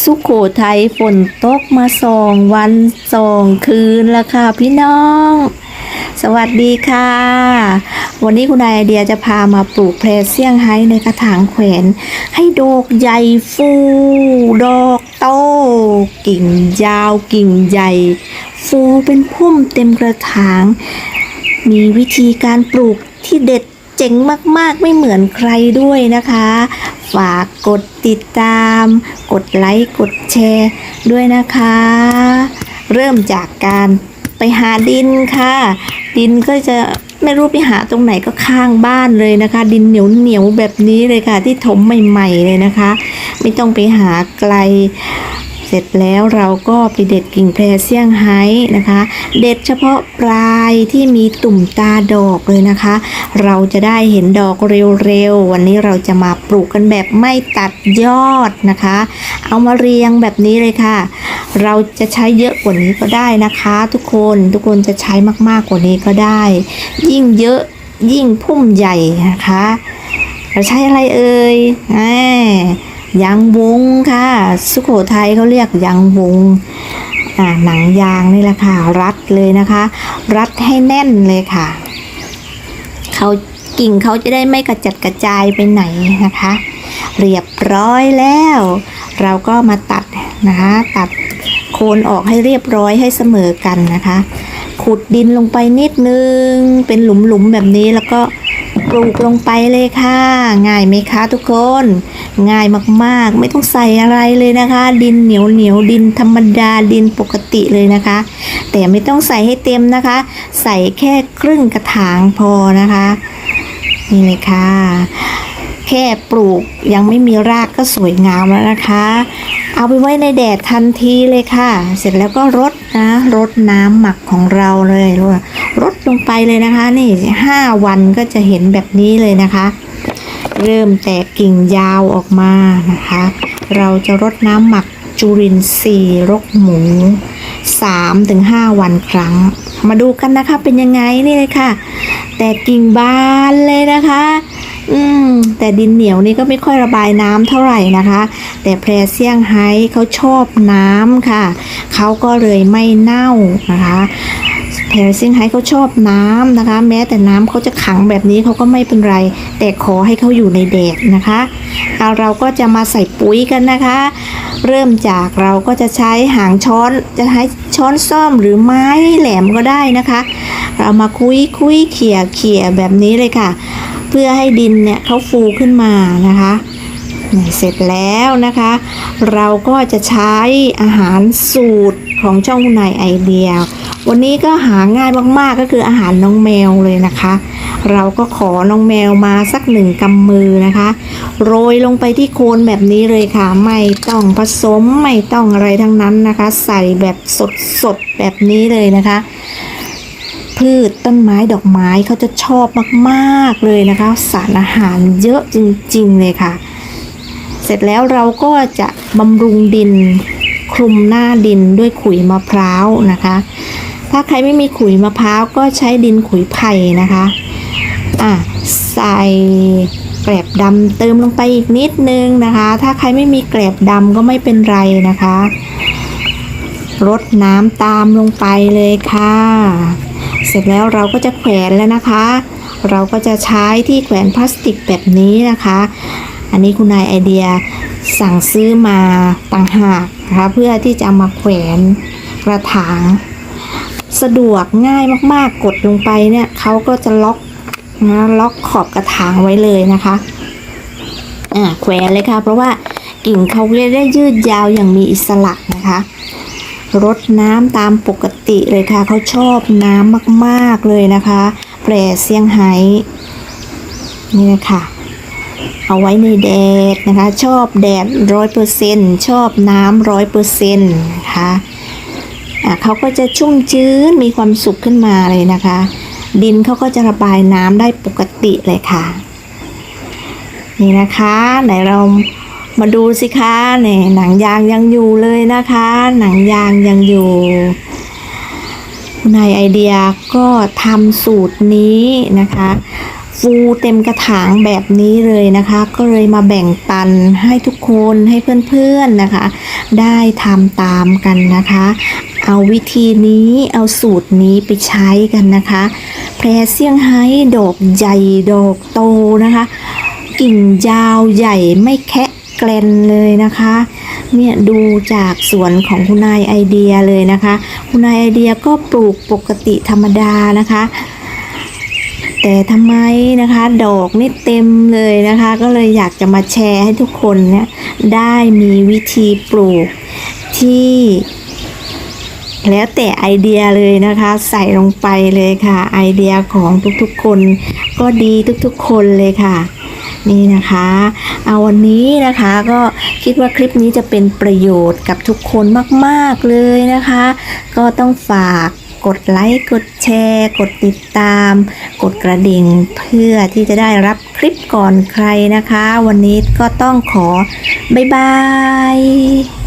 สุขโขทัยฝนตกมาสองวันสองคืนแล้วค่ะพี่น้อง สวัสดีค่ะ วันนี้คุณนายไอเดียจะพามาปลูกแพรเซี่ยงไฮ้ในกระถางแขวน ให้ดอกใหญ่ฟู ดอกโต กิ่งยาวกิ่งใหญ่ ฟูเป็นพุ่มเต็มกระถาง มีวิธีการปลูกที่เด็ดเจ๋งมาก ๆ ไม่เหมือนใครด้วยนะคะ ฝากกดติดตาม กดไลค์ กดแชร์ด้วยนะคะ เริ่มจากการไปหาดินค่ะ ดินก็จะไม่รู้ไปหาตรงไหนก็ข้างบ้านเลยนะคะ ดินเหนียวเหนียวแบบนี้เลยค่ะ ที่ถมใหม่ ๆ เลยนะคะ ไม่ต้องไปหาไกล สร็จแล้วเราก็ไปเด็ดกิ่งแพรเซี่ยงไฮ้นะคะ เด็ดเฉพาะปลายที่มีตุ่มตาดอกเลยนะคะ เราจะได้เห็นดอกเร็วๆ วันนี้เราจะมาปลูกกันแบบไม่ตัดยอดนะคะ เอามาเรียงแบบนี้เลยค่ะ เราจะใช้เยอะกว่านี้ก็ได้นะคะ ทุกคนทุกคนจะใช้มากๆกว่านี้ก็ได้ ยิ่งเยอะยิ่งพุ่มใหญ่นะคะเราใช้อะไรเอ่ยแหม ยางวงค่ะ สุโขทัยเขาเรียกยางวงอ่าหนังยางนี่แหละค่ะ รัดเลยนะคะ รัดให้แน่นเลยค่ะเขากิ่งเขาจะได้ไม่กระจัดกระจายไปไหนนะคะ เรียบร้อยแล้ว เราก็มาตัดนะคะ ตัดโคนออกให้เรียบร้อยให้เสมอกันนะคะ ขุดดินลงไปนิดนึง เป็นหลุมๆแบบนี้แล้วก็ ปลูกลงไปเลยค่ะ ง่ายไหมคะทุกคน ง่ายมากๆ ไม่ต้องใส่อะไรเลยนะคะ ดินเหนียวเหนียวดินธรรมดาดินปกติเลยนะคะ แต่ไม่ต้องใส่ให้เต็มนะคะ ใส่แค่ครึ่งกระถางพอนะคะ นี่เลยค่ะ แค่ปลูกยังไม่มีรากก็สวยงามแล้วนะคะ เอาไปไว้ในแดดทันทีเลยค่ะ เสร็จแล้วก็รดนะรดน้ำหมักของเราเลย รดลงไปเลยนะคะ นี่ห้าวันก็จะเห็นแบบนี้เลยนะคะ เริ่มแตกกิ่งยาวออกมานะคะ เราจะรดน้ำหมักจุลินทรีย์รกหมู3-5 วันครั้ง มาดูกันนะคะเป็นยังไงนี่เลยค่ะ แต่กิ่งบานเลยนะคะ อืม แต่ดินเหนียวนี่ก็ไม่ค่อยระบายน้ำเท่าไหร่นะคะ แต่แพรเซียงไฮ้เขาชอบน้ำค่ะ เขาก็เลยไม่เน่านะคะ แพรเซี่ยงไฮ้เขาชอบน้ำนะคะ แม้แต่น้ำเขาจะขังแบบนี้เขาก็ไม่เป็นไร แต่ขอให้เขาอยู่ในแดดนะคะเอาเราก็จะมาใส่ปุ๋ยกันนะคะ เริ่มจากเราก็จะใช้หางช้อนจะใช้ช้อนซ่อมหรือไม้แหลมก็ได้นะคะ เรามาคุยคุยเขี่ยเขี่ยแบบนี้เลยค่ะ เพื่อให้ดินเนี่ยเขาฟูขึ้นมานะคะเสร็จแล้วนะคะ เราก็จะใช้อาหารสูตรของช่องคุณนายไอเดีย วันนี้ก็หาง่ายมากๆก็คืออาหารน้องแมวเลยนะคะ เราก็ขอน้องแมวมาสักหนึ่งกำมือนะคะ โรยลงไปที่โคนแบบนี้เลยค่ะ ไม่ต้องผสมไม่ต้องอะไรทั้งนั้นนะคะ ใส่แบบสดๆแบบนี้เลยนะคะ พืชต้นไม้ดอกไม้เขาจะชอบมากๆเลยนะคะ สารอาหารเยอะจริงๆเลยค่ะ เสร็จแล้วเราก็จะบำรุงดินคลุมหน้าดินด้วยขุยมะพร้าวนะคะ ถ้าใครไม่มีขุยมะพร้าวก็ใช้ดินขุยไผ่นะคะ อะใส่แกลบดำเติมลงไปอีกนิดนึงนะคะ ถ้าใครไม่มีแกลบดำก็ไม่เป็นไรนะคะรดน้ำตามลงไปเลยค่ะ เสร็จแล้วเราก็จะแขวนแล้วนะคะ เราก็จะใช้ที่แขวนพลาสติกแบบนี้นะคะ อันนี้คุณนายไอเดียสั่งซื้อมาต่างหากนะคะเพื่อที่จะมาแขวนกระถาง สะดวกง่ายมากๆ กดลงไปเนี่ยเขาก็จะล็อกนะล็อกขอบกระถางไว้เลยนะคะอ่าแขวนเลยค่ะ เพราะว่ากิ่งเขาเรียได้ยืดยาวอย่างมีอิสระนะคะรดน้ำตามปกติเลยค่ะเขาชอบน้ำมากๆเลยนะคะแปรเซียงไฮ้นี่นะคะเอาไว้ในแดดนะคะ ชอบแดดร้อยเปอร์เซ็นชอบน้ำร้อยเปอร์เซ็นต์นะคะอะ เขาก็จะชุ่มชื้นมีความสุขขึ้นมาเลยนะคะ ดินเขาก็จะระบายน้ำได้ปกติเลยค่ะ นี่นะคะไหนเรามาดูสิคะเนี่ยหนังยางยังอยู่เลยนะคะ หนังยางยังอยู่คุณนายไอเดียก็ทำสูตรนี้นะคะ ฟูเต็มกระถางแบบนี้เลยนะคะ ก็เลยมาแบ่งปันให้ทุกคนให้เพื่อนๆนะคะ ได้ทำตามกันนะคะ เอาวิธีนี้เอาสูตรนี้ไปใช้กันนะคะ แพรเซี่ยงไฮ้ดอกใหญ่ดอกโตนะคะ กิ่งยาวใหญ่ไม่แคะแกลนเลยนะคะเนี่ยดูจากสวนของคุณนายไอเดียเลยนะคะ คุณนายไอเดียก็ปลูกปกติธรรมดานะคะ แต่ทำไมนะคะดอกนี่เต็มเลยนะคะ ก็เลยอยากจะมาแชร์ให้ทุกคนเนี่ยได้มีวิธีปลูกที่ แล้วแต่ไอเดียเลยนะคะ ใส่ลงไปเลยค่ะ ไอเดียของทุกๆคน ก็ดีทุกๆคนเลยค่ะ นี่นะคะ เอาวันนี้นะคะก็คิดว่าคลิปนี้จะเป็นประโยชน์กับทุกคนมาก ๆเลยนะคะ ก็ต้องฝาก กดไลค์ กดแชร์ กดติดตาม กดกระดิ่งเพื่อที่จะได้รับคลิปก่อนใครนะคะ วันนี้ก็ต้องขอบ๊ายบาย